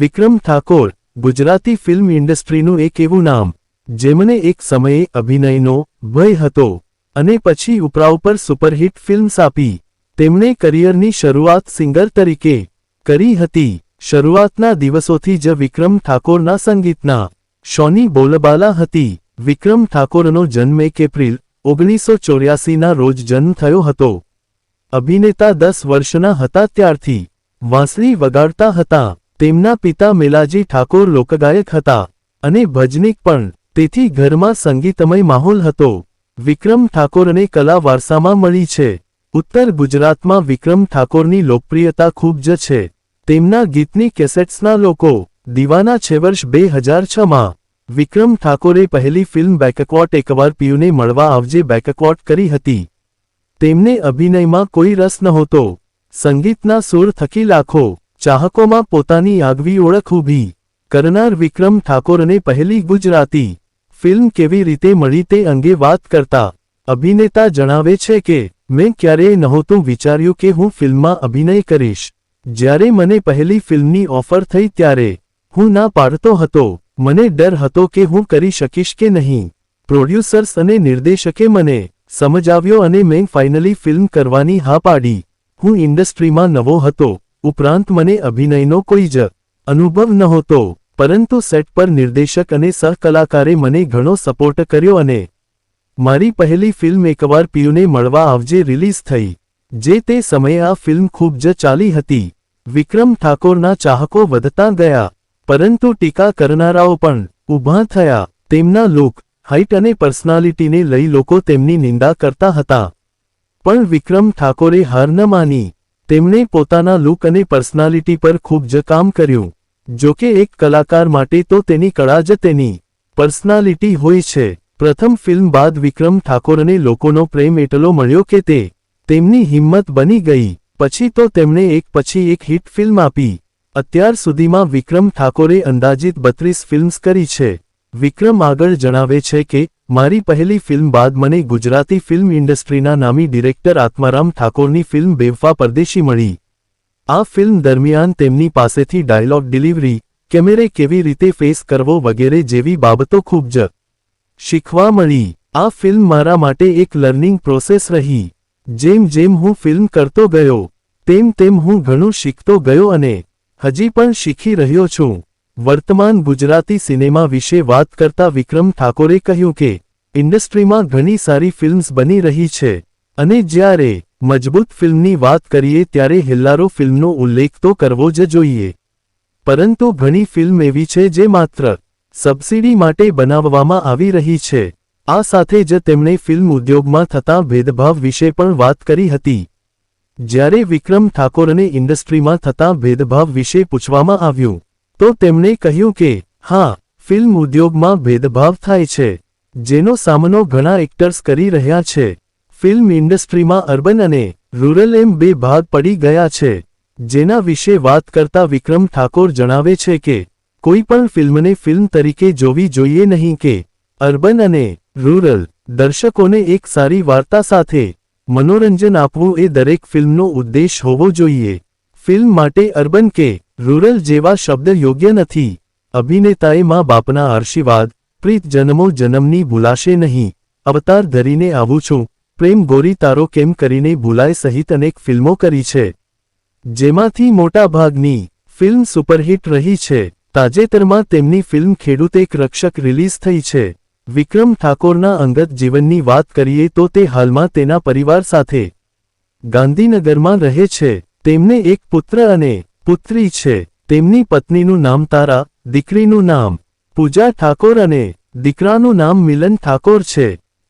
વિક્રમ Thakor, Gujarati film ઇન્ડસ્ટ્રીનું એક એવું નામ જેમને એક સમયે અભિનયનો ભય હતો અને પછી ઉપરા ઉપર સુપરહિટ ફિલ્મ્સ આપી. તેમણે કરિયરની શરૂઆત સિંગર તરીકે કરી હતી. શરૂઆતના દિવસોથી જ વિક્રમ ઠાકોરના સંગીતના શોની બોલબાલા હતી. વિક્રમ ઠાકોરનો જન્મ એક એપ્રિલ ઓગણીસો ચોર્યાસીના રોજ જન્મ થયો હતો. અભિનેતા દસ વર્ષના હતા ત્યારથી વાંસળી વગાડતા હતા. તેમના પિતા મેલાજી ઠાકોર લોકગાયક હતા અને ભજનિક પણ. તેથી ઘરમાં સંગીતમય માહોલ હતો. વિક્રમ ઠાકોરને કલા વારસામાં મળી છે. ઉત્તર ગુજરાતમાં વિક્રમ ઠાકોરની લોકપ્રિયતા ખૂબ જ છે. તેમના ગીતની કેસેટ્સના લોકો દીવાના છે વર્ષ બે હજાર છમાં વિક્રમ ઠાકોરે પહેલી ફિલ્મ બેકકવોટ એકવાર પીયુને મળવા આવજે બેકકવોટ કરી હતી. તેમને અભિનયમાં કોઈ રસ નહોતો. સંગીતના સૂર થકી લાખો ચાહકોમાં પોતાની આગવી ઓળખ ઊભી. કરનાર વિક્રમ ઠાકોરને પહેલી ગુજરાતી ફિલ્મ કેવી રીતે મળી તે અંગે વાત કરતા અભિનેતા જણાવે છે કે, મેં ક્યારેય નહોતું વિચાર્યું કે હું ફિલ્મમાં અભિનય કરીશ. જ્યારે મને પહેલી ફિલ્મની ઓફર થઈ ત્યારે હું ના પાડતો હતો. મને ડર હતો કે હું કરી શકીશ કે નહીં. પ્રોડ્યુસર્સ અને નિર્દેશકે મને સમજાવ્યો અને મેં ફાઇનલી ફિલ્મ કરવાની હા પાડી. હું ઇન્ડસ્ટ્રીમાં નવો હતો. ઉપરાંત મને અભિનયનો કોઈ જ અનુભવ નહોતો, પરંતુ સેટ પર નિર્દેશક અને સહકલાકારે મને ઘણો સપોર્ટ કર્યો અને મારી પહેલી ફિલ્મ એકવાર પિયુને મળવા આવજે રિલીઝ થઈ, જે તે સમયે આ ફિલ્મ ખૂબ જ ચાલી હતી. વિક્રમ ઠાકોરના ચાહકો વધતા ગયા, પરંતુ ટીકા કરનારાઓ પણ ઊભા થયા. તેમના લુક હાઇટ અને પર્સનાલિટીને લઈ લોકો તેમની નિંદા કરતા હતા. પણ વિક્રમ ઠાકોરે હાર ન માની. તેમણે પોતાના લુક અને પર્સનાલિટી પર ખૂબ જ કામ કર્યું. જોકે એક કલાકાર માટે તો તેની કળા જ તેની પર્સનાલિટી હોય છે. પ્રથમ ફિલ્મ બાદ વિક્રમ ઠાકોરને લોકોનો પ્રેમ એટલો મળ્યો કે તે તેમની હિંમત બની ગઈ. પછી તો તેમણે એક પછી એક હિટ ફિલ્મ આપી. અત્યાર સુધીમાં વિક્રમ ઠાકોરે અંદાજિત બત્રીસ ફિલ્મ્સ કરી છે. વિક્રમ આગળ જણાવે છે કે મારી પહેલી ફિલ્મ બાદ મને ગુજરાતી ફિલ્મ ઇન્ડસ્ટ્રીના નામી ડિરેક્ટર આત્મારામ ઠાકોરની ફિલ્મ બેવફા પરદેશી મળી. આ ફિલ્મ દરમિયાન તેમની પાસેથી ડાયલોગ ડિલિવરી, કેમેરે કેવી રીતે ફેસ કરવો વગેરે જેવી બાબતો ખૂબ જ શીખવા મળી. આ ફિલ્મ મારા માટે એક લર્નિંગ પ્રોસેસ રહી. જેમ જેમ હું ફિલ્મ કરતો ગયો, તેમ તેમ હું ઘણું શીખતો ગયો અને હજી પણ શીખી રહ્યો છું. વર્તમાન ગુજરાતી સિનેમા વિશે વાત કરતા વિક્રમ ઠાકોરે કહ્યું કે, ઇન્ડસ્ટ્રીમાં ઘણી સારી ફિલ્મ્સ બની રહી છે અને જ્યારે મજબૂત ફિલ્મની વાત કરીએ ત્યારે હેલ્લારો ફિલ્મનો ઉલ્લેખ તો કરવો જ જોઈએ. પરંતુ ઘણી ફિલ્મ એવી છે જે માત્ર સબસિડી માટે બનાવવામાં આવી રહી છે. આ સાથે જ તેમણે ફિલ્મ ઉદ્યોગમાં થતા ભેદભાવ વિશે પણ વાત કરી હતી. જ્યારે વિક્રમ ઠાકોરને ઇન્ડસ્ટ્રીમાં થતા ભેદભાવ વિશે પૂછવામાં આવ્યું તો તેમણે કહ્યું કે, હા, ફિલ્મ ઉદ્યોગમાં ભેદભાવ થાય છે, જેનો સામનો ઘણા એક્ટર્સ કરી રહ્યા છે. ફિલ્મ ઇન્ડસ્ટ્રીમાં અર્બન અને રૂરલ એમ બે ભાગ પડી ગયા છે, જેના વિશે વાત કરતા વિક્રમ ઠાકોર જણાવે છે કે, કોઈ પણ ફિલ્મને ફિલ્મ તરીકે જોવી જોઈએ નહીં કે, અર્બન અને રૂરલ દર્શકોને એક સારી વાર્તા સાથે મનોરંજન આપવું એ દરેક ફિલ્મનો ઉદ્દેશ હોવો જોઈએ. ફિલ્મ માટે અર્બન કે રૂરલ જેવા શબ્દ યોગ્ય નથી. અભિનેતાએ મા બાપના આશીર્વાદ, પ્રીત જન્મો જન્મની ભૂલાશે નહીં. અવતાર ધરીને આવું છું. પ્રેમ ગોરી તારો કેમ કરીને ભૂલાય સહિત અનેક ફિલ્મો કરી છે. જેમાંથી મોટાભાગની ફિલ્મ સુપરહિટ રહી છે. તાજેતરમાં તેમની ફિલ્મ ખેડૂત એક રક્ષક રિલીઝ થઈ છે. વિક્રમ ઠાકોરના અંગત જીવનની વાત કરીએ તો તે હાલમાં તેના પરિવાર સાથે ગાંધીનગરમાં રહે છે. તેમને એક પુત્ર અને પુત્રી છે. તેમની પત્નીનું નામ તારા, દીકરીનું નામ પૂજા ઠાકોર અને દીકરાનું નામ મિલન ઠાકોર છે.